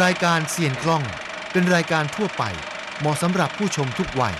รายการเสียนกล้องเป็นรายการทั่วไป เหมาะสำหรับผู้ชมทุกวัย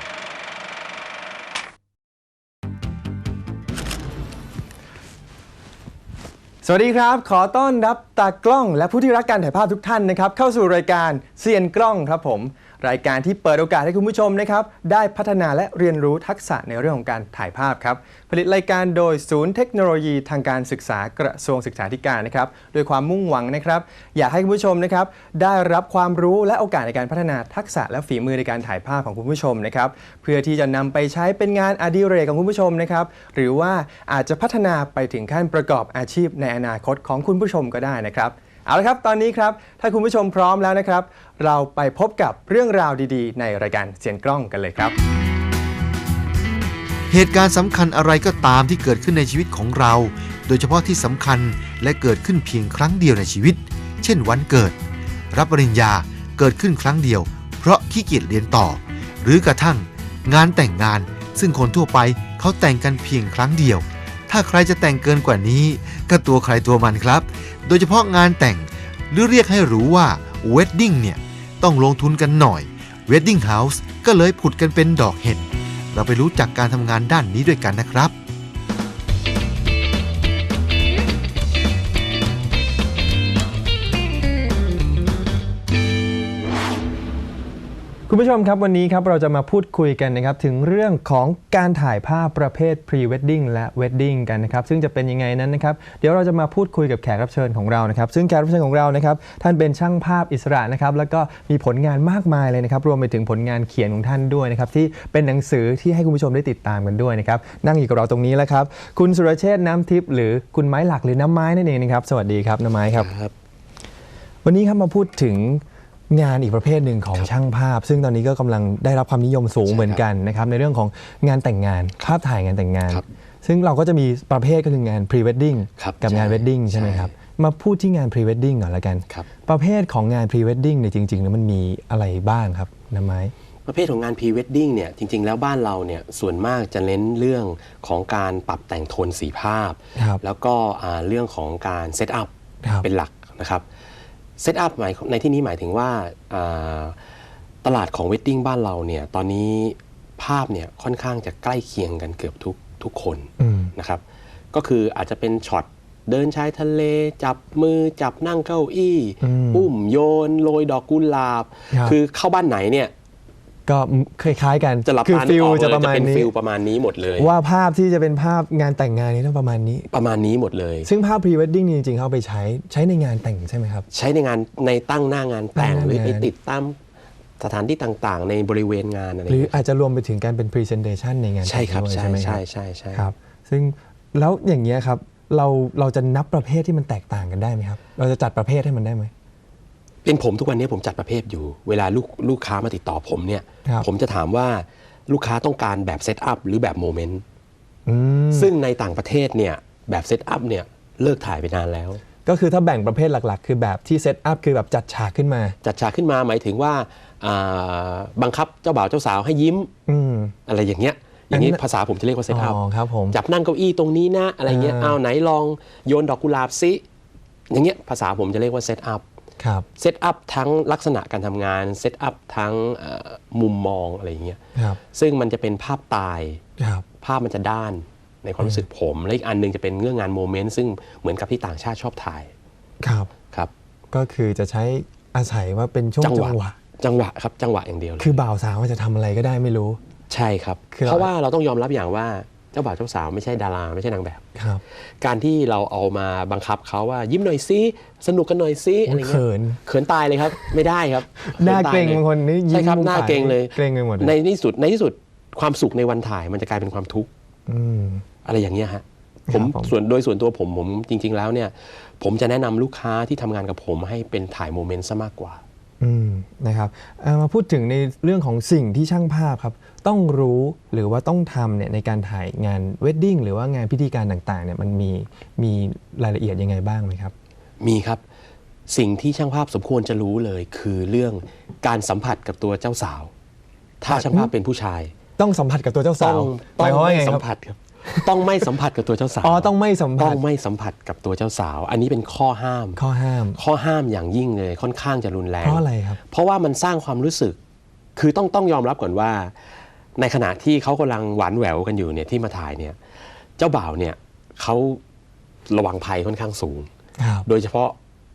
สวัสดีครับ ขอต้อนรับตากล้องและผู้ที่รักการถ่ายภาพทุกท่านนะครับ เข้าสู่รายการเซียนกล้องครับผม รายการที่เปิดโอกาสให้คุณผู้ชมนะครับได้พัฒนาและเรียนรู้ทักษะในเรื่องของการถ่ายภาพครับผลิตรายการโดยศูนย์เทคโนโลยีทางการศึกษากระทรวงศึกษาธิการนะครับโดยความมุ่งหวังนะครับ อยากให้คุณผู้ชมนะครับได้รับความรู้และโอกาสในการพัฒนาทักษะและฝีมือในการถ่ายภาพของคุณผู้ชมนะครับเพื่อที่จะนำไปใช้เป็นงานอดิเรกของคุณผู้ชมนะครับหรือว่าอาจจะพัฒนาไปถึงขั้นประกอบอาชีพในอนาคตของคุณผู้ชมก็ได้นะครับ เอาละครับ ตอนนี้ครับ ถ้าคุณผู้ชมพร้อมแล้วนะครับ เราไปพบกับเรื่องราวดีๆ ในรายการเสียงกล้องกันเลยครับ เหตุการณ์สำคัญอะไรก็ตามที่เกิดขึ้นในชีวิตของเรา โดยเฉพาะที่สำคัญและเกิดขึ้นเพียงครั้งเดียวในชีวิต เช่นวันเกิด รับปริญญาเกิดขึ้นครั้งเดียว เพราะขี้เกียจเรียนต่อ หรือกระทั่ง งานแต่งงาน ซึ่งคนทั่วไปเขาแต่งกันเพียงครั้งเดียว ถ้าใครจะแต่งเกินกว่านี้ ก็ตัวใครตัวมันครับ โดยเฉพาะงานแต่งหรือเรียกให้รู้ว่า wedding เนี่ย ต้องลงทุนกันหน่อย wedding house ก็เลยผุดกันเป็นดอกเห็ดเราไปรู้จักการทำงานด้านนี้ด้วยกันนะครับ คุณผู้ชมครับวันนี้ครับเราจะมาพูดคุยกันนะครับถึงเรื่องของการถ่ายภาพประเภท pre wedding และ wedding กันนะครับซึ่งจะเป็นยังไงนั้นนะครับเดี๋ยวเราจะมาพูดคุยกับแขกรับเชิญของเรานะครับซึ่งแขกรับเชิญของเรานะครับท่านเป็นช่างภาพอิสระนะครับแล้วก็มีผลงานมากมายเลยนะครับรวมไปถึงผลงานเขียนของท่านด้วยนะครับที่เป็นหนังสือที่ให้คุณผู้ชมได้ติดตามกันด้วยนะครับนั่งอยู่กับเราตรงนี้แล้วครับคุณสุรเชษฐ์น้ำทิพย์หรือคุณไม้หลักหรือน้ำไม้นั่นเองนะครับสวัสดีครับน้ำไม้ครับครับวันนี้ครับมาพูดถึง งานอีกประเภทหนึ่งของช่างภาพ ซึ่งตอนนี้ก็กำลังได้รับความนิยมสูงใช่ครับเหมือนกันนะครับในเรื่องของงานแต่งงาน ภาพถ่ายงานแต่งงานครับซึ่งเราก็จะมีประเภทก็คืองาน pre wedding ครับกับงานใช่ wedding ใช่ไหมใช่ครับมาพูดที่งาน pre wedding ก่อนละกันครับประเภทของงาน pre wedding เนี่ยจริงๆแล้วมันมีอะไรบ้างครับน้ำไม้ประเภทของงาน pre wedding เนี่ยจริง ๆ แล้วบ้านเราเนี่ยส่วนมากจะเน้นเรื่องของการปรับแต่งโทนสีภาพครับแล้วก็อ่าเรื่องของการเซตอัพครับเป็นหลักนะครับ เซตอัพหมายในที่นี้หมายถึงว่าอ่าตลาดของ wedding บ้านเราเนี่ยตอนนี้ภาพเนี่ยค่อนข้างจะใกล้เคียงกันเกือบทุกทุกคนอืมนะครับ ก็คืออาจจะเป็นช็อตเดินชายทะเล จับมือจับนั่งเก้าอี้อืมอุ้มโยนโรยดอกกุหลาบครับคือเข้าบ้านไหนเนี่ย ก็คล้ายๆกันจะหลับคือตาฟิลออกจะเลยประจะมาณเป็นนี้ฟิลประมาณนี้หมดเลย ว่าภาพที่จะเป็นภาพงานแต่งงานนี้ต้องประมาณนี้ ประมาณนี้หมดเลย ซึ่งภาพ pre wedding นี่จริงๆเขาเอาไปใช้ใช้ในงานแต่งใช่ไหมครับ ใช้ในงานในตั้งหน้างานแต่งตั้งหน้าหรือไปงานติดตามสถานที่ต่างๆ ในบริเวณงานอะไรหรือเงี้ยอาจจะรวมไปถึงการเป็น presentation ในงานใช่ครับแต่งด้วยใช่ไหมครัใช่บใช่ใช่ ครับซึ่งแล้วอย่างเงี้ยครับเราเราจะนับประเภทที่มันแตกต่างกันได้ไหมครับ เราจะจัดประเภทให้มันได้ไหม เป็นผมทุกวันนี้ผมจัดประเภทอยู่ เวลาลูกลูกค้ามาติดต่อผมเนี่ย ครับ ผมจะถามว่าลูกค้าต้องการแบบเซตอัพหรือแบบโมเมนต์อืมซึ่งในต่างประเทศเนี่ยแบบเซตอัพเนี่ยเลิกถ่ายไปนานแล้ว ก็คือถ้าแบ่งประเภทหลักๆ คือแบบที่เซตอัพคือแบบจัดฉากขึ้นมา จัดฉากขึ้นมาหมายถึงว่าอ่าบังคับเจ้าบ่าวเจ้าสาวให้ยิ้ม อืม อะไรอย่างเงี้ย อย่างนี้อันนั้น ภาษาผมจะเรียกว่าเซตอัพ อ๋อครับผม จับนั่งเก้าอี้ตรงนี้นะ อะไรเงี้ย อ่า เอาไหนลองโยนดอกกุหลาบซิ อย่างเงี้ยภาษาผมจะเรียกว่าเซตอัพครับ เซตอัพทั้งลักษณะการทำงานเซตอัพทั้งเอ่อมุมมองอะไรอย่างเงี้ยครับซึ่งมันจะเป็นภาพตายครับภาพมันจะด้านในความรู้สึกผม และอีกอันหนึงจะเป็นเรื่องงานโมเมนต์ซึ่งเหมือนกับที่ต่างชาติชอบถ่ายครับครับ ก็คือจะใช้อาศัยว่าเป็นช่วงจังจัหวะงหวะ จังหวะครับจังหวะอย่างเดียวเลยคือบ่าวสาวจะทำอะไรก็ได้ไม่รู้ ใช่ครับคือเราเพราะว่าเราต้องยอมรับอย่างว่า เจ้าบ่าวเจ้าสาวไม่ใช่ดาราไม่ใช่นางแบบ ครับการที่เราเอามาบังคับเขาว่ายิ้มหน่อยซิสนุกกันหน่อยซิอะไรเงี้ยเขินเขินตายเลยครับ ไม่ได้ครับหน้าตยเกรงลยบางคนนี่ยิ้มใช่ครับมุมหน้าปากเกรงเลยเกรงไปหมดเลยในที่สุดในที่สุดความสุขในวันถ่ายมันจะกลายเป็นความทุกข์อืมอะไรอย่างเงี้ยฮะครัผบมผมส่วนโดยส่วนตัวผมผมจริง ๆ แล้วเนี่ย ผมจะแนะนำลูกค้าที่ทำงานกับผมให้เป็นถ่ายโมเมนต์ซะมากกว่าอืมนะครับเอามาพูดถึงในเรื่องของสิ่งที่ช่างภาพครับ ต้องรู้หรือว่าต้องทำเนี่ยในการถ่ายงานเวดดิ้งหรือว่างานพิธีการต่างๆเนี่ยมันมีมีรายละเอียดยังไงบ้างไหมครับ มีครับ สิ่งที่ช่างภาพสมควรจะรู้เลยคือเรื่องการสัมผัสกับตัวเจ้าสาว ถ้าช่างภาพเป็นผู้ชาย ต้องสัมผัสกับตัวเจ้าต้สาอวงหมายความว่าไงสัคมรับผัสครับ ต้องไม่สัมผัสกับตัวเจ้าสาวอ๋อต้องไม่สัมต้ผัอสงไม่สัมผัสกับตัวเจ้าสาว อันนี้เป็นข้อห้าม ข้อห้าม ข้อห้ามอย่างยิ่งเลยค่อนข้างจะรุนแรงเพราะอะไรครับเพราะว่ามันสร้างความรู้สึก คือต้องต้องยอมรับก่อนว่า ในขณะที่เขากำลังหวานแหววกันอยู่เนี่ยที่มาถ่ายเนี่ยเจ้าบ่าวเนี่ยเขาระวังภัยค่อนข้างสูงครับโดยเฉพาะ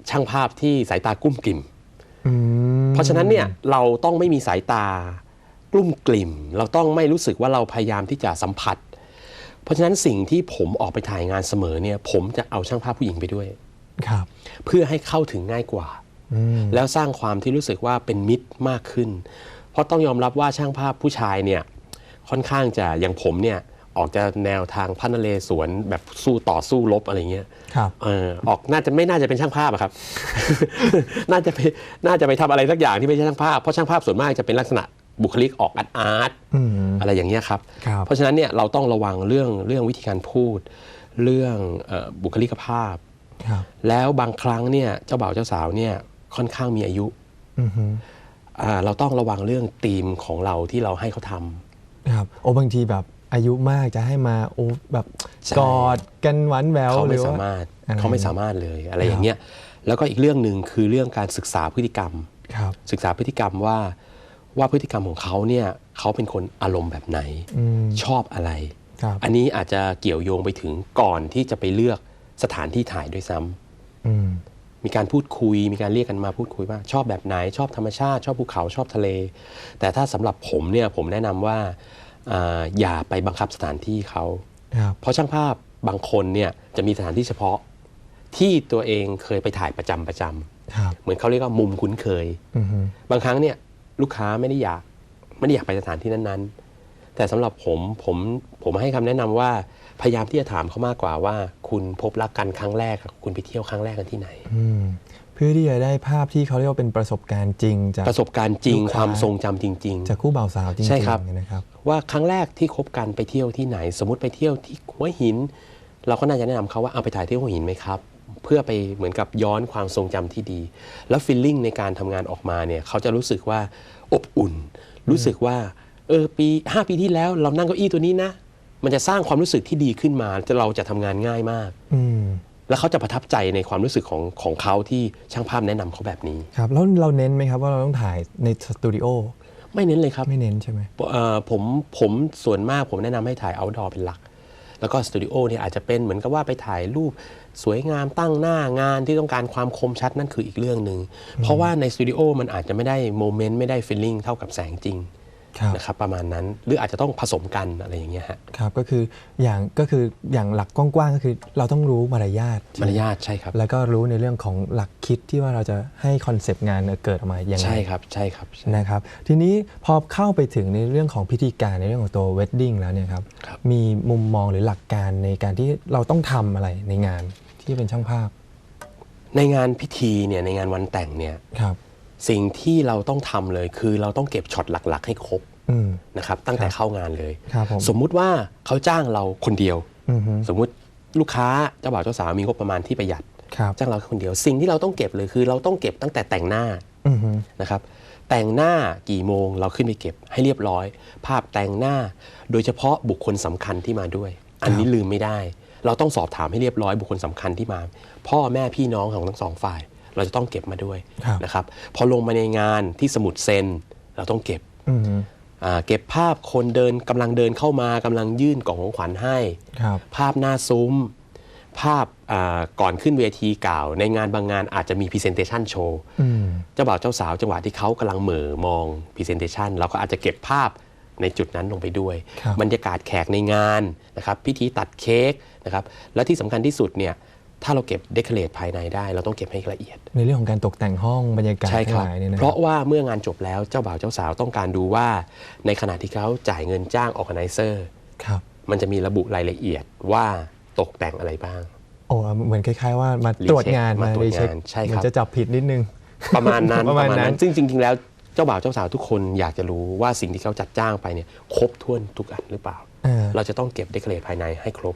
ช่างภาพที่สายตากุ้มกิ่มอืมเพราะฉะนั้นเนี่ยเราต้องไม่มีสายตากลุ้มกลิ่ม เราต้องไม่รู้สึกว่าเราพยายามที่จะสัมผัส เพราะฉะนั้นสิ่งที่ผมออกไปถ่ายงานเสมอเนี่ยผมจะเอาช่างภาพผู้หญิงไปด้วยครับ เพื่อให้เข้าถึงง่ายกว่าอืมแล้วสร้างความที่รู้สึกว่าเป็นมิตรมากขึ้นเพ ราะต้องยอมรับว่าช่างภาพผู้ชายเนี่ยค่อนข้างจะอย่างผมเนี่ยออกจะแนวทางพันเลสวนแบบสู้ต่อสู้รบอะไรเงี้ยครับเออออกน่าจะไม่น่าจะเป็นช่างภาพอะครับ น่าจะไปน่าจะไปทำอะไรสักอย่างที่ไม่ใช่ช่างภาพเพราะช่างภาพส่วนมากจะเป็นลักษณะบุคลิกออกอาร์ตอาร์ตอืมอะไรอย่างเงี้ยครับครับ เพราะฉะนั้นเนี่ยเราต้องระวังเรื่องเรื่องวิธีการพูด เรื่องเออบุคลิกภาพครับแล้วบางครั้งเนี่ยเจ้าบ่าวเจ้าสาวเนี่ยค่อนข้างมีอายุ อือฮึอ่าเราต้องระวังเรื่องธีมของเราที่เราให้เขาทำ ครับโอ้บางทีแบบอายุมากจะให้มาโอ้แบบใช่ กอดกันหวานแหววเขาหรืไม่อสาว่ามารถอะไรเขาไม่สามารถเลยอะไรอย่างเงี้ยแล้วก็อีกเรื่องหนึ่งคือเรื่องการศึกษาพฤติกรรม ครับ ศึกษาพฤติกรรมว่าว่าพฤติกรรมของเขาเนี่ยเขาเป็นคนอารมณ์แบบไหน อืมชอบอะไร ครับอันนี้อาจจะเกี่ยวโยงไปถึงก่อนที่จะไปเลือกสถานที่ถ่ายด้วยซ้ำ อืม มีการพูดคุย มีการเรียกกันมาพูดคุยว่าชอบแบบไหนชอบธรรมชาติ ชอบภูเขาชอบทะเล แต่ถ้าสำหรับผมเนี่ยผมแนะนำว่าอ่าอย่าไปบังคับสถานที่เขาครับเพราะช่างภาพบางคนเนี่ยจะมีสถานที่เฉพาะที่ตัวเองเคยไปถ่ายประจำประจำครับเหมือนเขาเรียกว่ามุมคุ้นเคยอือฮึบางครั้งเนี่ยลูกค้าไม่ได้อยากไม่ได้อยากไปสถานที่นั้นๆ แต่สำหรับผมผมผมให้คำแนะนำว่า พยายามที่จะถามเขามากกว่าว่า คุณพบรักกันครั้งแรกอะคุณไปเที่ยวครั้งแรกกันที่ไหนอืมเพื่อที่จะได้ภาพที่เขาเรียกว่าเป็นประสบการณ์จริงจากประสบการณ์จริงลูกคค้าวามทรงจำจริงจากคู่บ่าวสาวจริงๆใช่ครับนะครับๆว่าครั้งแรกที่คบกันไปเที่ยวที่ไหน สมมติไปเที่ยวที่หัวหิน เราก็น่าจะแนะนำเขาว่าเอาไปถ่ายที่หัวหินไหมครับเพื่อไปเหมือนกับย้อนความทรงจำที่ดี แล้วฟีลลิ่งในการทำงานออกมาเนี่ยเขาจะรู้สึกว่าอบอุ่น รู้สึกว่าเออปีห้าปีที่แล้วเรานั่งเก้าอี้ตัวนี้นะ มันจะสร้างความรู้สึกที่ดีขึ้นมาจะเราจะทำงานง่ายมาก อืมแล้วเขาจะประทับใจในความรู้สึกของของเขาที่ช่างภาพแนะนำเขาแบบนี้ ครับแล้วเราเน้นไหมครับว่าเราต้องถ่ายในสตูดิโอไม่เน้นเลยครับไม่เน้นใช่ไหม เอ่อผมผมส่วนมากผมแนะนำให้ถ่าย outdoor เป็นหลัก แล้วก็สตูดิโอเนี่ยอาจจะเป็นเหมือนกับว่าไปถ่ายรูปสวยงามตั้งหน้างานที่ต้องการความคมชัดนั่นคืออีกเรื่องหนึ่งเพราะว่าในสตูดิโอมันอาจจะไม่ได้โมเมนต์ไม่ได้ฟีลลิ่งเท่ากับแสงจริงครับ นะครับประมาณนั้นหรืออาจจะต้องผสมกันอะไรอย่างเงี้ยฮะครับก็คืออย่างก็คืออย่างหลักกว้างๆก็คือ เราต้องรู้มารยาทมารยาทใช่ครับ แล้วก็รู้ในเรื่องของหลักคิดที่ว่าเราจะให้คอนเซปต์งานเกิดออกมายังไงใช่ครับใช่ครับใช่นะครับ ทีนี้พอเข้าไปถึงในเรื่องของพิธีการในเรื่องของตัวเวดดิ้งแล้วเนี่ยครับครับมีมุมมองหรือหลักการในการที่เราต้องทำอะไรในงานที่เป็นช่างภาพ ในงานพิธีเนี่ยในงานวันแต่งเนี่ยครับสิ่งที่เราต้องทำเลยคือเราต้องเก็บช็อตหลัก ๆ ให้ครบอืม นะครับตั้งแต่ครับเข้างานเลยครับผมสมมุติว่าเขาจ้างเราคนเดียวอือฮึสมมุติลูกค้าเจ้าบ่าวเจ้าสาวมีงบประมาณที่ประหยัดครับจ้างเราคนเดียว สิ่งที่เราต้องเก็บเลยคือ เราต้องเก็บตั้งแต่แต่งหน้าอือฮึนะครับแต่งหน้ากี่โมงเราขึ้นไปเก็บให้เรียบร้อย ภาพแต่งหน้า โดยเฉพาะบุคคลสำคัญที่มาด้วย อันนี้ลืมไม่ได้ เราต้องสอบถามให้เรียบร้อยบุคคลสำคัญที่มา พ่อแม่พี่น้องของทั้งสองฝ่าย เราจะต้องเก็บมาด้วยครับนะครับพอลงมาในงานที่สมุดเซ็นเราต้องเก็บอือฮึอ่า เก็บภาพคนเดินกำลังเดินเข้ามากำลังยื่นกล่องของขวัญให้ครับภาพหน้าซุ้ม ภาพอ่าก่อนขึ้นเวทีกล่าว ในงานบางงานอาจจะมี Presentation Show อืมเจ้าบ่าวเจ้าสาวจังหวะที่เขากำลังเหม่อมอง Presentation เราก็อาจจะเก็บภาพในจุดนั้นลงไปด้วยครับบรรยากาศแขกในงานนะครับพิธีตัดเค้กนะครับและที่สำคัญที่สุดเนี่ย ถ้าเราเก็บเดคอเรทภายในได้ เราต้องเก็บให้ละเอียด ในเรื่องของการตกแต่งห้องบรรยากาศใช่คทั้รังบหลายเนี่ยนะเพราะว่าเมื่องานจบแล้วเจ้าบ่าวเจ้าสาวต้องการดูว่า ในขณะที่เขาจ่ายเงินจ้างออ g a แก z นเซอร์ครับมันจะมีระบุรายละเอียดว่าตกแต่งอะไรบ้างโอ้เหมือนคล้ายๆว่ามารีเช็คตรวจงานมาตรวจเช็คงานใช่ครับมันจะจับผิดนิดนึง ประมาณนั้นประมาณนั้น ซึ่งจริง ๆ แล้วเจ้าบ่าวเจ้าสาวทุกคนอยากจะรู้ว่าสิ่งที่เขาจัดจ้างไปเนี่ยครบถ้วนทุกอันหรือเปล่าเออเราจะต้องเก็บเดคอเรทภายในให้ครบ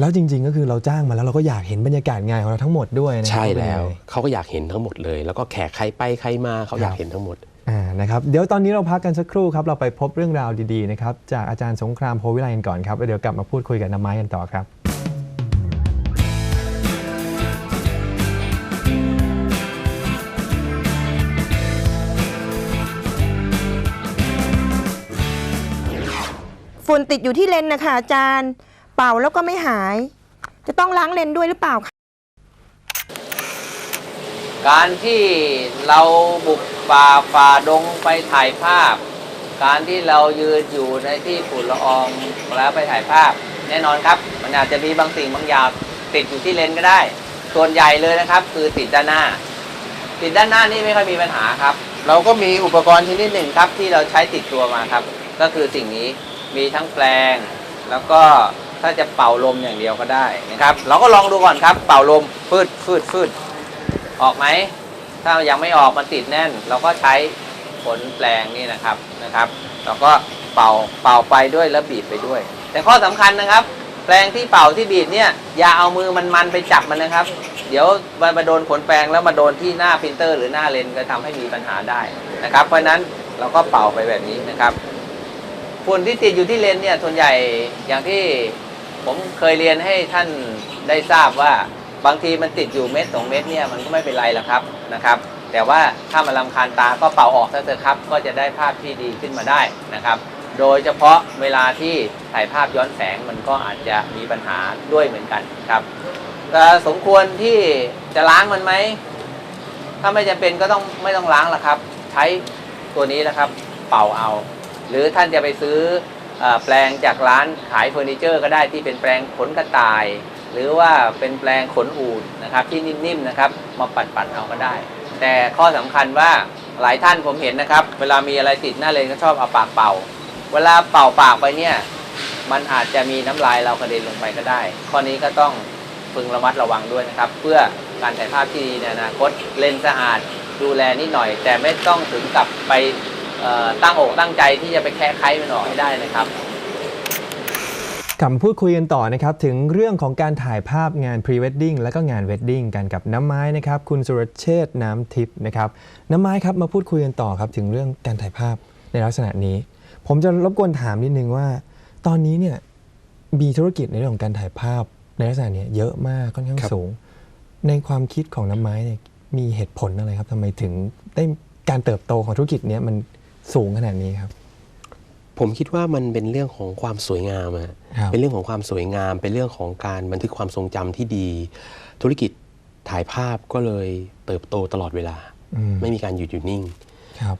แล้วจริง ๆ ก็คือเราจ้างมาแล้วเราก็อยากเห็นบรรยากาศงานของเราทั้งหมดด้วยนะใช่าเป็นแล้วยังไงเขาก็อยากเห็นทั้งหมดเลย แล้วก็แขกใครไปใครมาเขาอยากเห็นทั้งหมดอ่อ่านะครับเดี๋ยวตอนนี้เราพักกันสักครู่ครับ เราไปพบเรื่องราวดีๆนะครับจากอาจารย์สงครามโพวิไลกันก่อนครับแล้วเดี๋ยวกลับมาพูดคุยกับน้ำไม้กันต่อครับฝุ่นติดอยู่ที่เลนส์นะคะอาจารย์ เป่าแล้วก็ไม่หาย จะต้องล้างเลนส์ด้วยหรือเปล่าคะการที่เราบุกป่าฝ่าดงไปถ่ายภาพ การที่เรายืนอยู่ในที่ฝุ่นละอองแล้วไปถ่ายภาพ แน่นอนครับ มันอาจจะมีบางสิ่งบางอย่างติดอยู่ที่เลนส์ก็ได้ ส่วนใหญ่เลยนะครับ คือติดด้านหน้า ติดด้านหน้านี่ไม่ค่อยมีปัญหาครับ เราก็มีอุปกรณ์ชนิดหนึ่งครับที่เราใช้ติดตัวมาครับ ก็คือสิ่งนี้มีทั้งแปลงแล้วก็ ถ้าจะเป่าลมอย่างเดียวก็ได้นะครับ เราก็ลองดูก่อนครับ เป่าลมฟืดฟืดฟืดออกไหม ถ้ายังไม่ออกมันติดแน่น เราก็ใช้ผลแปลงนี่นะครับนะครับ เราก็เป่าเป่าไปด้วยแล้วบีบไปด้วย แต่ข้อสำคัญนะครับ แปลงที่เป่าที่บีบเนี่ยอย่าเอามือมันมันไปจับมันนะครับ เดี๋ยวมันมาโดนขนแปลงแล้วมาโดนที่หน้าพิมพ์เตอร์ หรือหน้าเลนก็ทำให้มีปัญหาได้นะครับ เพราะฉะนั้นเราก็เป่าไปแบบนี้นะครับฝุ่นที่ติดอยู่ที่เลนเนี่ยส่วนใหญ่อย่างที่ ผมเคยเรียนให้ท่านได้ทราบว่าบางทีมันติดอยู่เม็ดสองเม็ดเนี่ยมันก็ไม่เป็นไรหรอกครับนะครับ แต่ว่าถ้ามันลำคาญตาก็เป่าออกซะเถอะครับ ก็จะได้ภาพที่ดีขึ้นมาได้นะครับ โดยเฉพาะเวลาที่ถ่ายภาพย้อนแสงมันก็อาจจะมีปัญหาด้วยเหมือนกันครับแต่สมควรที่จะล้างมันไหม ถ้าไม่จำเป็นก็ต้องไม่ต้องล้างละครับ ใช้ตัวนี้นะครับ เป่าเอา หรือท่านจะไปซื้อ แปลงจากร้านขายเฟอร์นิเจอร์ก็ได้ที่เป็นแปลงขนกระต่าย หรือว่าเป็นแปลงขนอูดนะครับที่นิ่มๆนะครับมาปัดๆเอาก็ได้ แต่ข้อสำคัญว่าหลายท่านผมเห็นนะครับ เวลามีอะไรติดหน้าเลนก็ชอบเอาปากเป่า เวลาเป่าปากไปเนี่ยมันอาจจะมีน้ำลายเรากระเด็นลงไปก็ได้ ข้อนี้ก็ต้องพึงระมัดระวังด้วยนะครับ เพื่อการถ่ายภาพที่ดีในอนาคตเลนสะอาดดูแลนิดหน่อย แต่ไม่ต้องถึงกับไป ตั้งอกตั้งใจที่จะไปแคะไขมันออกให้ได้นะครับกลับมาพูดคุยกันต่อนะครับถึงเรื่องของการถ่ายภาพงาน Pre Wedding และก็งาน Wedding กันกับน้ำไม้นะครับ คุณสุรเชษฐ์น้ำทิพย์นะครับน้ำไม้ครับมาพูดคุยกันต่อครับถึงเรื่องการถ่ายภาพในลักษณะนี้ ผมจะรบกวนถามนิดนึงว่า ตอนนี้เนี่ยมีธุรกิจในเรื่องของการถ่ายภาพในลักษณะเนี้ยเยอะมากค่อนข้างครับสูง ในความคิดของน้ำไม้เนี่ยมีเหตุผลอะไรครับทำไมถึงได้การเติบโตของธุรกิจเนี้ยมัน สูงขนาดนี้ครับ ผมคิดว่ามันเป็นเรื่องของความสวยงามอะครับ เป็นเรื่องของความสวยงาม เป็นเรื่องของการบันทึกความทรงจำที่ดี ธุรกิจถ่ายภาพก็เลยเติบโตตลอดเวลา อืมไม่มีการหยุดอยู่นิ่งครับ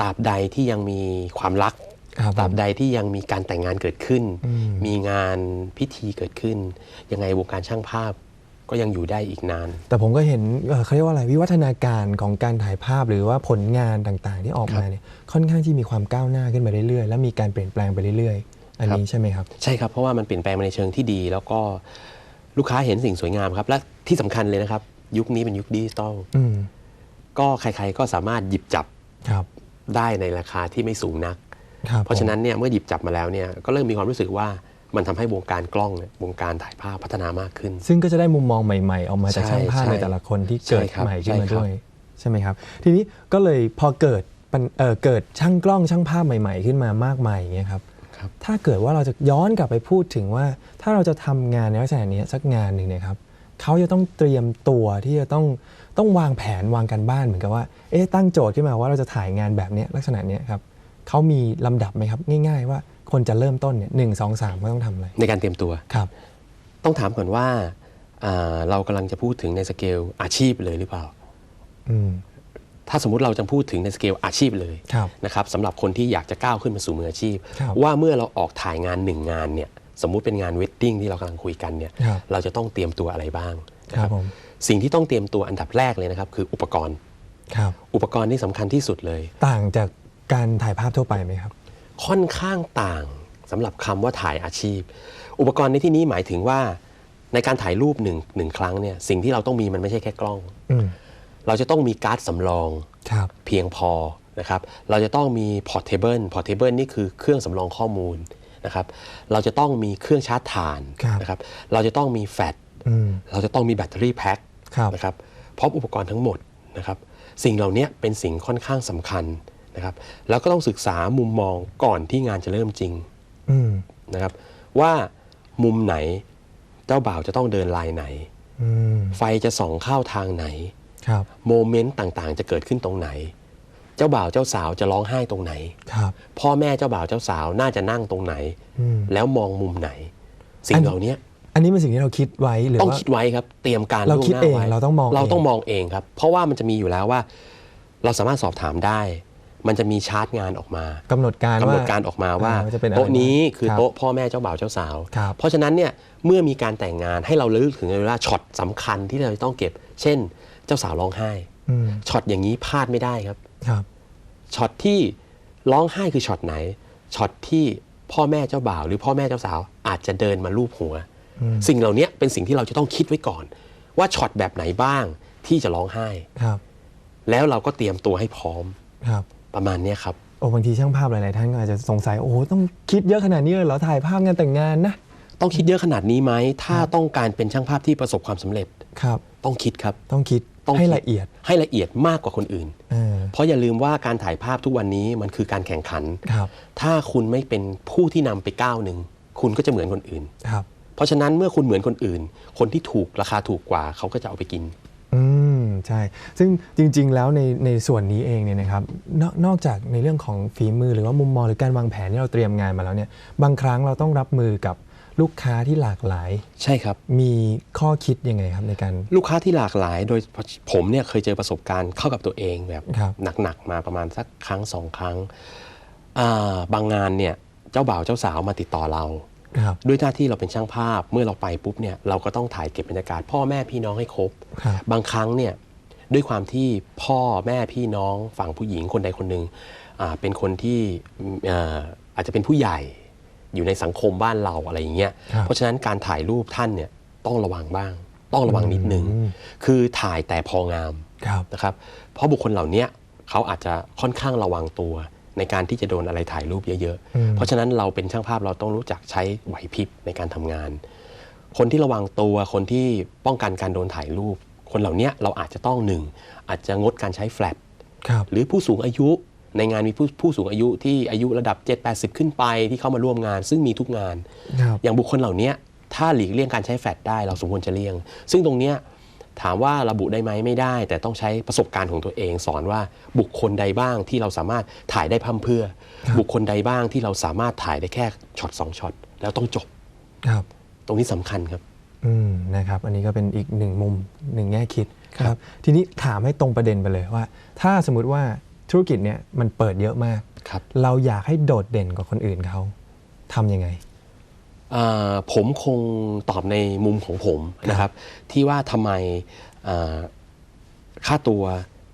ตราบใดที่ยังมีความรัก ครับตราบใดที่ยังมีการแต่งงานเกิดขึ้น อืมมีงานพิธีเกิดขึ้น ยังไงวงการช่างภาพ ก็ยังอยู่ได้อีกนาน แต่ผมก็เห็นเอ่อเขาเรียกว่าอะไรวิวัฒนาการของการถ่ายภาพหรือว่าผลงานต่างๆ ที่ออกมาเนี่ยค่อนข้างที่มีความก้าวหน้าขึ้นไปเรื่อยๆ และมีการเปลี่ยนแปลงไปเรื่อยๆ อันนี้ใช่ไหมครับ ใช่ครับ เพราะว่ามันเปลี่ยนแปลงมาในเชิงที่ดี แล้วก็ลูกค้าเห็นสิ่งสวยงามครับ และที่สำคัญเลยนะครับ ยุคนี้เป็นยุคดิจิตอลอืมก็ใครๆก็สามารถหยิบจับครับได้ในราคาที่ไม่สูงนัก ครับเพราะฉะนั้นเนี่ยเมื่อหยิบจับมาแล้วเนี่ยก็เริ่มมีความรู้สึกว่า มันทำให้วงการกล้องเนี่ยวงการถ่ายภาพพัฒนามากขึ้น ซึ่งก็จะได้มุมมองใหม่ๆ ออกมาจากใช่ช่างภาพใช่ในแต่ละคนที่เกิดใช่ครับใหม่ขึ้นมาใช่ครับด้วยใช่ไหมครับ ทีนี้ก็เลยพอเกิดปัญเอ่อเกิดช่างกล้องช่างภาพใหม่ๆ ขึ้นมามากมายอย่างเงี้ยครับครับถ้าเกิดว่าเราจะย้อนกลับไปพูดถึงว่า ถ้าเราจะทำงานในลักษณะนี้สักงานหนึ่งเนี่ยครับเขาจะต้องเตรียมตัวที่จะต้องต้องวางแผนวางการบ้านเหมือนกับว่าเอ๊ะตั้งโจทย์ขึ้นมาว่าเราจะถ่ายงานแบบเนี้ยลักษณะเนี้ยครับ เขามีลำดับไหมครับ ง่าย ๆ ว่าคนจะเริ่มต้นเนี่ยหนึ่งสองสามก็ต้องทำอะไรในการเตรียมตัว ครับ ต้องถามก่อนว่าอ่าเรากำลังจะพูดถึงในสเกลอาชีพเลยหรือเปล่า อืมถ้าสมมุติเราจะพูดถึงในสเกลอาชีพเลยครับ นะครับสำหรับคนที่อยากจะก้าวขึ้นมาสู่มืออาชีพ ครับ ว่าเมื่อเราออกถ่ายงานหนึ่งงานเนี่ยสมมุติเป็นงานเวดดิ้งที่เรากำลังคุยกันเนี่ยครับเราจะต้องเตรียมตัวอะไรบ้างนะคครัรับบผมสิ่งที่ต้องเตรียมตัวอันดับแรกเลยนะครับคืออุปกรณ์ ครับ อุปกรณ์ที่สำคัญที่สุดเลย ต่างจาก การถ่ายภาพทั่วไปไหมครับ ค่อนข้างต่างสำหรับคำว่าถ่ายอาชีพ อุปกรณ์ในที่นี้หมายถึงว่า ในการถ่ายรูปหนึ่งหนึ่งครั้งเนี่ยสิ่งที่เราต้องมีมันไม่ใช่แค่กล้อง อืมเราจะต้องมีการ์ดสำรองครับ เพียงพอนะครับ เราจะต้องมี portable portable นี่คือเครื่องสำรองข้อมูลนะครับ เราจะต้องมีเครื่องชาร์จถ่านครับ นะครับ เราจะต้องมีแฟลช อืมเราจะต้องมีแบตเตอรี่แพ็คครับ นะครับพร้อมอุปกรณ์ทั้งหมดนะครับ สิ่งเหล่านี้เป็นสิ่งค่อนข้างสำคัญ นะครับแล้วก็ต้องศึกษามุมมองก่อนที่งานจะเริ่มจริงอืมนะครับ ว่ามุมไหนเจ้าบ่าวจะต้องเดินลายไหนอืมไฟจะส่องเข้าทางไหนครับโมเมนต์ต่างๆ จะเกิดขึ้นตรงไหน เจ้าบ่าวเจ้าสาวจะร้องไห้ตรงไหนครับพ่อแม่เจ้าบ่าวเจ้าสาวน่าจะนั่งตรงไหนอืมแล้วมองมุมไหน สิ่งเหล่านี้อันนี้เป็นสิ่งที่เราคิดไว้หรือต้องว่าคิดไว้ครับ เตรียมการเราล่วงคิดหน้าเองไว้เราต้องมองเราเองต้องมองเองครับ เพราะว่ามันจะมีอยู่แล้วว่า เราสามารถสอบถามได้ มันจะมีชาร์ตงานออกมากำหนดการกำหนดว่าการออกมาว่าอ่าจะเป็นอะไรโต๊ะนี้คือรับโต๊ะพ่อแม่เจ้าบ่าวเจ้าสาวครับเพราะฉะนั้นเนี่ยเมื่อมีการแต่งงานให้เราระลึกถึงเวลาช็อตสำคัญที่เราจะต้องเก็บ เช่น เจ้าสาวร้องไห้อืมช็อตอย่างนี้พลาดไม่ได้ครับครับช็อตที่ร้องไห้คือช็อตไหนช็อตที่พ่อแม่เจ้าบ่าว หรือพ่อแม่เจ้าสาว อาจจะเดินมาลูบหัวอืมสิ่งเหล่านี้เป็นสิ่งที่เราจะต้องคิดไว้ก่อน ว่าช็อตแบบไหนบ้างที่จะร้องไห้ครับแล้วเราก็เตรียมตัวให้พร้อมครับ ประมาณเนี้ยครับ โอ้บางทีช่างภาพหลาย ๆ ท่านก็อาจจะสงสัย โอ้โหต้องคิดเยอะขนาดนี้เลยเหรอถ่ายภาพงานแต่งงานนะ ต้องคิดเยอะขนาดนี้ไหม ถ้าต้องการเป็นช่างภาพที่ประสบความสำเร็จ ครับ ต้องคิดครับ ต้องคิดต้องให้คิละเอียดให้ละเอียดมากกว่าคนอื่น เออเพราะอย่าลืมว่าการถ่ายภาพทุกวันนี้มันคือการแข่งขัน ครับถ้าคุณไม่เป็นผู้ที่นำไปก้าวหนึ่งคุณก็จะเหมือนคนอื่น ครับ เพราะฉะนั้นเมื่อคุณเหมือนคนอื่น คนที่ถูกราคาถูกกว่าเขาก็จะเอาไปกิน อืม ใช่ ซึ่งจริง ๆ แล้วในในส่วนนี้เองเนี่ยนะครับนอกนอกจากในเรื่องของฝีมือหรือว่ามุมมองหรือการวางแผนที่เราเตรียมงานมาแล้วเนี่ยบางครั้งเราต้องรับมือกับลูกค้าที่หลากหลาย ใช่ครับ มีข้อคิดยังไงครับในการ ลูกค้าที่หลากหลาย โดยผมเนี่ยเคยเจอประสบการณ์เข้ากับตัวเองแบบครับ หนักๆมาประมาณสักครั้งสองครั้งอ่าบางงานเนี่ยเจ้าบ่าวเจ้าสาวมาติดต่อเรา ครับด้วยหน้าที่เราเป็นช่างภาพเมื่อเราไปปุ๊บเนี่ยเราก็ต้องถ่ายเก็บบรรยากาศพ่อแม่พี่น้องให้ครบ ครับ บางครั้งเนี่ย ด้วยความที่พ่อแม่พี่น้องฝั่งผู้หญิงคนใดคนหนึ่งอ่าเป็นคนที่เอ่ออาจจะเป็นผู้ใหญ่อยู่ในสังคมบ้านเราอะไรอย่างเงี้ยครับเพราะฉะนั้นการถ่ายรูปท่านเนี่ยต้องระวังบ้าง ต้องระวังนิดนึงอืมคือถ่ายแต่พองามครับนะครับ เพราะบุคคลเหล่านี้เขาอาจจะค่อนข้างระวังตัว ในการที่จะโดนอะไรถ่ายรูปเยอะอืมๆเพราะฉะนั้นเราเป็นช่างภาพเราต้องรู้จักใช้ไหวพริบในการทำงาน คนที่ระวังตัวคนที่ป้องกันการโดนถ่ายรูป คนเหล่านี้เราอาจจะต้องหนึ่งอาจจะงดการใช้แฟลชครับหรือผู้สูงอายุในงานมีผู้ผู้สูงอายุที่อายุระดับ 7-80 ขึ้นไปที่เข้ามาร่วมงาน ซึ่งมีทุกงานครับอย่างบุคคลเหล่านี้ถ้าหลีกเลี่ยงการใช้แฟลชได้เราสมควรจะเลี่ยง ซึ่งตรงเนี้ยถามว่าระบุได้ไหมไม่ได้ แต่ต้องใช้ประสบการณ์ของตัวเองสอนว่าบุคคลใดบ้างที่เราสามารถถ่ายได้พร่ำเพรื่อครับบุคคลใดบ้างที่เราสามารถถ่ายได้แค่ช็อตสองช็อตแล้วต้องจบ ครับ ตรงนี้สำคัญครับ อืมนะครับอันนี้ก็เป็นอีกหนึ่งมุมหนึ่งแง่คิดครับครับทีนี้ถามให้ตรงประเด็นไปเลยว่า ถ้าสมมติว่าธุรกิจเนี่ยมันเปิดเยอะมากครับเราอยากให้โดดเด่นกว่าคนอื่นเขาทำยังไงอ่าผมคงตอบในมุมของผมนะครับ ที่ว่าทำไมอ่าค่าตัว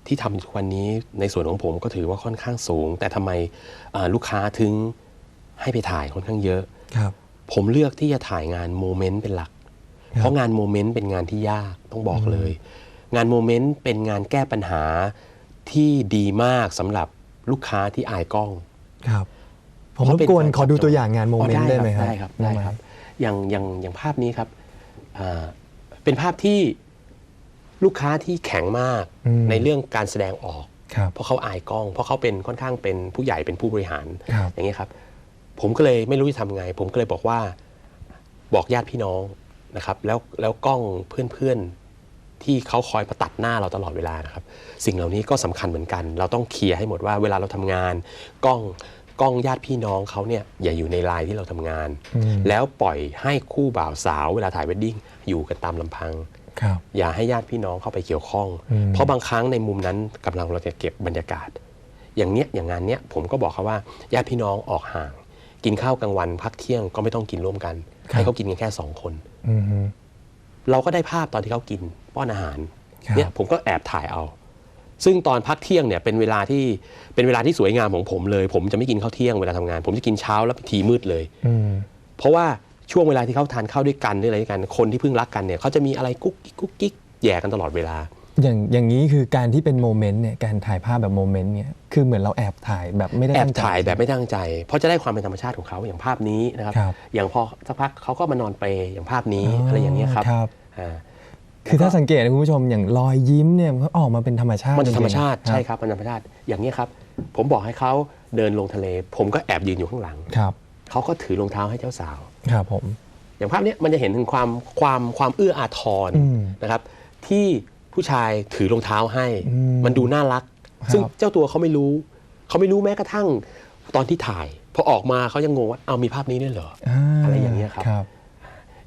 ที่ทำทุกวันนี้ในส่วนของผมก็ถือว่าค่อนข้างสูง แต่ทำไมอ่าลูกค้าถึงให้ไปถ่ายค่อนข้างเยอะครับผมเลือกที่จะถ่ายงานโมเมนต์เป็นหลักครับ เพราะงานโมเมนต์เป็นงานที่ยากต้องบอกเลย งานโมเมนต์เป็นงานแก้ปัญหาที่ดีมากสำหรับลูกค้าที่อายกล้องครับผมเพรราะบเป็นกวนการขอดูตอบโจทย์ตัวอย่างงานโมเมนต์อ๋อได้ไหมครับได้ครับได้หมครับ อย่างอย่างอย่างภาพนี้ครับอ่าเป็นภาพที่ลูกค้าที่แข็งมากอืมในเรื่องการแสดงออกครับเพราะเขาอายกล้อง เพราะเขาเป็นค่อนข้างเป็นผู้ใหญ่เป็นผู้บริหารครับอย่างนี้ยครับ ผมก็เลยไม่รู้จะทำไง ผมก็เลยบอกว่า บอกญาติพี่น้อง นะครับแล้วแล้วกล้องเพื่อนๆที่เขาคอยประตัดหน้าเราตลอดเวลานะครับ สิ่งเหล่านี้ก็สำคัญเหมือนกัน เราต้องเคลียร์ให้หมดว่าเวลาเราทำงานกล้องกล้องญาติพี่น้องเขาเนี่ยอย่าอยู่ในไลน์ที่เราทำงานอืมแล้วปล่อยให้คู่บ่าวสาวเวลาถ่ายเวดดิ้งอยู่กันตามลำพังครับอย่าให้ญาติพี่น้องเข้าไปเกี่ยวข้องอืมเพราะบางครั้งในมุมนั้นกำลังเราจะเก็บบรรยากาศ อย่างเนี้ยอย่างงานเนี้ยผมก็บอกเขาว่าญาติพี่น้องออกห่าง กินข้าวกลางวันพักเที่ยงก็ไม่ต้องกินร่วมกัน ให้เขากินกันแค่สองคน อืมฮึเราก็ได้ภาพตอนที่เขากินป้อนอาหารครับ เนี่ยผมก็แอบถ่ายเอา ซึ่งตอนพักเที่ยงเนี่ยเป็นเวลาที่เป็นเวลาที่สวยงามของผมเลย ผมจะไม่กินข้าวเที่ยงเวลาทำงาน ผมจะกินเช้าแล้วทีมืดเลย อืม เพราะว่าช่วงเวลาที่เขาทานข้าวด้วยกันหรืออะไรด้วยกันคนที่เพิ่งรักกันเนี่ยเขาจะมีอะไรกุ๊กกิ๊กกุ๊กกิ๊กแย่กันตลอดเวลา อย่างอย่างนี้คือการที่เป็นโมเมนต์เนี่ยการถ่ายภาพแบบโมเมนต์เนี่ยคือเหมือนเราแอบถ่ายแบบไม่ได้แอบตั้งใจ ถ่ายแบบไม่ตั้งใจ เพราะจะได้ความเป็นธรรมชาติของเขาอย่างภาพนี้นะครับ ครับอย่างพอสักพักเขาก็มานอนเปรย์อย่างภาพนี้อะไรอย่างเงี้ยครับครับ อ่าคือถ้าสังเกตนะคุณผู้ชมอย่างรอยยิ้มเนี่ยมันก็ออกมาเป็นธรรมชาติมันจะธรรมชาติจงๆใช่ครับมันธรรมชาติอย่างนี้ยครับ ผมบอกให้เขาเดินลงทะเล ผมก็แอบยืนอยู่ข้างหลังครับเขาก็ถือรองเท้าให้เจ้าสาว ครับผม อย่างภาพเนี้ยมันจะเห็นถึงความความความเอื้ออาทรอืมนะครับ ที่ ผู้ชายถือรองเท้าให้อืมมันดูน่ารักครับซึ่งเจ้าตัวเขาไม่รู้ เขาไม่รู้แม้กระทั่งตอนที่ถ่าย พอออกมาเขายังงงว่าเอามีภาพนี้ด้วยเหรออะไรอย่างเงี้ยครับครับ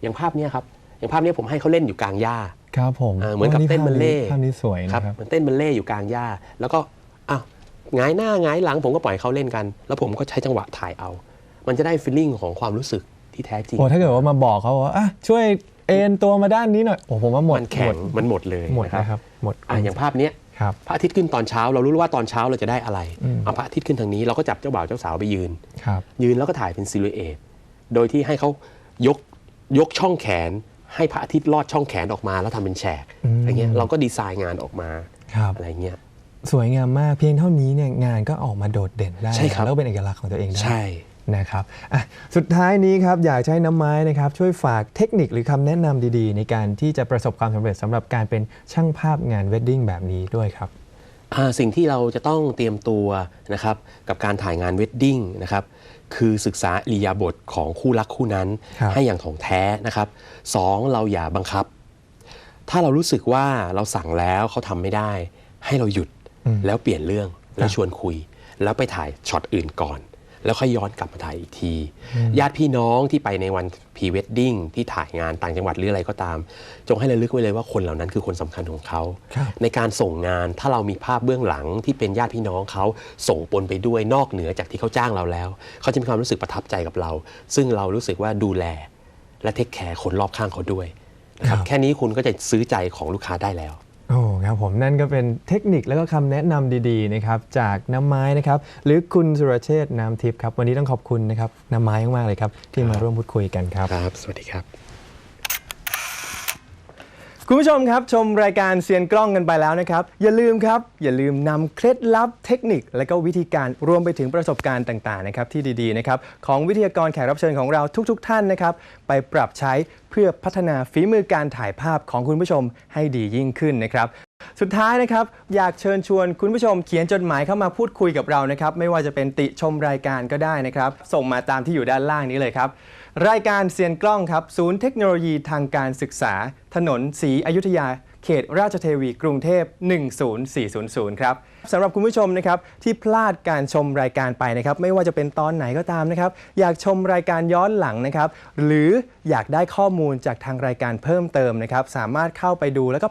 อย่างภาพเนี้ยครับอย่างภาพเนี้ยผมให้เขาเล่นอยู่กลางหญ้าครับผมอ่าเหมือนกับโเต้นบัลเล่ต์ภาพนี้สวยครับนะครับเหมือนเต้นบัลเล่ต์อยู่กลางหญ้า แล้วก็อ้าวหงายหน้าหงายหลังผมก็ปล่อยเขาเล่นกัน แล้วผมก็ใช้จังหวะถ่ายเอา มันจะได้ฟีลลิ่งของความรู้สึกที่แท้จริงโอ้ถ้าเกิดว่ามาบอกเขาว่าอะช่วย เอ็นตัวมาด้านนี้หน่อยโอ้ผมว่าหมดมันแข็งมันหมดเลยหมดนะนะครับหมดอะอย่างภาพเนี้ยครับพระอาทิตย์ขึ้นตอนเช้าเรารู้แล้วว่าตอนเช้าเราจะได้อะไรอืมเอาพระอาทิตย์ขึ้นทางนี้เราก็จับเจ้าบ่าวเจ้าสาวไปยืนครับยืนแล้วก็ถ่ายเป็นซิลูเอตโดยที่ให้เขายกยกช่องแขน ให้พระอาทิตย์ลอดช่องแขนออกมาแล้วทำเป็นแฉกอืมอะไรเงี้ยเราก็ดีไซน์งานออกมาครับอะไรเงี้ยสวยงามมากเพียงเท่านี้เนี่ยงานก็ออกมาโดดเด่นได้ใช่ครับแล้วก็เป็นเอกลักษณ์ของตัวเองได้ใช่ นะครับอะสุดท้ายนี้ครับอยากจะให้น้ำไม้นะครับช่วยฝากเทคนิคหรือคำแนะนำดีๆ ในการที่จะประสบความสำเร็จสำหรับการเป็นช่างภาพงานเวดดิ้งแบบนี้ด้วยครับอ่าสิ่งที่เราจะต้องเตรียมตัวนะครับกับการถ่ายงานเวดดิ้งนะครับคือศึกษาอิริยาบถของคู่รักคู่นั้นครับให้อย่างถ่องแท้นะครับสองเราอย่าบังคับ ถ้าเรารู้สึกว่าเราสั่งแล้วเขาทำไม่ได้ ให้เราหยุดอืมแล้วเปลี่ยนเรื่องแล้วครับชวนคุย แล้วไปถ่ายช็อตอื่นก่อน แล้วค่อยย้อนกลับมาถ่ายอีกที ญาติพี่น้องที่ไปในวันพรีเวดดิ้งที่ถ่ายงานต่างจังหวัดหรืออะไรก็ตาม จงให้ระลึกไว้เลยว่าคนเหล่านั้นคือคนสำคัญของเขาครับในการส่งงานถ้าเรามีภาพเบื้องหลังที่เป็นญาติพี่น้องเขาส่งปนไปด้วยนอกเหนือจากที่เขาจ้างเราแล้ว เขาจะมีความรู้สึกประทับใจกับเรา ซึ่งเรารู้สึกว่าดูแล และเทคแคร์คนรอบข้างเขาด้วยนะครับครับแค่นี้คุณก็จะซื้อใจของลูกค้าได้แล้ว โอ้ครับผมนั่นก็เป็นเทคนิคแล้วก็คำแนะนำดีๆนะครับจากน้ำไม้นะครับหรือคุณสุรเชษฐ์น้ำทิพย์ครับวันนี้ต้องขอบคุณนะครับน้ำไม้มากๆเลยครับที่มาร่วมพูดคุยกันครับ ครับ สวัสดีครับ คุณผู้ชมครับชมรายการเซียนกล้องกันไปแล้วนะครับ อย่าลืมครับ อย่าลืมนำเคล็ดลับเทคนิค และก็วิธีการรวมไปถึงประสบการณ์ต่างๆนะครับที่ดีๆนะครับของวิทยากรแขกรับเชิญของเราทุก ๆ ท่านนะครับ ไปปรับใช้เพื่อพัฒนาฝีมือการถ่ายภาพของคุณผู้ชมให้ดียิ่งขึ้นนะครับ สุดท้ายนะครับ อยากเชิญชวนคุณผู้ชมเขียนจดหมายเข้ามาพูดคุยกับเรานะครับ ไม่ว่าจะเป็นติชมรายการก็ได้นะครับ ส่งมาตามที่อยู่ด้านล่างนี้เลยครับ รายการเซียนกล้องครับ ศูนย์เทคโนโลยีทางการศึกษา ถนนศรีอยุธยา เขตราชเทวีกรุงเทพ 10400 ครับสำหรับคุณผู้ชมนะครับที่พลาดการชมรายการไปนะครับ ไม่ว่าจะเป็นตอนไหนก็ตามนะครับ อยากชมรายการย้อนหลังนะครับ หรืออยากได้ข้อมูลจากทางรายการเพิ่มเติมนะครับ สามารถเข้าไปดูแล้วก็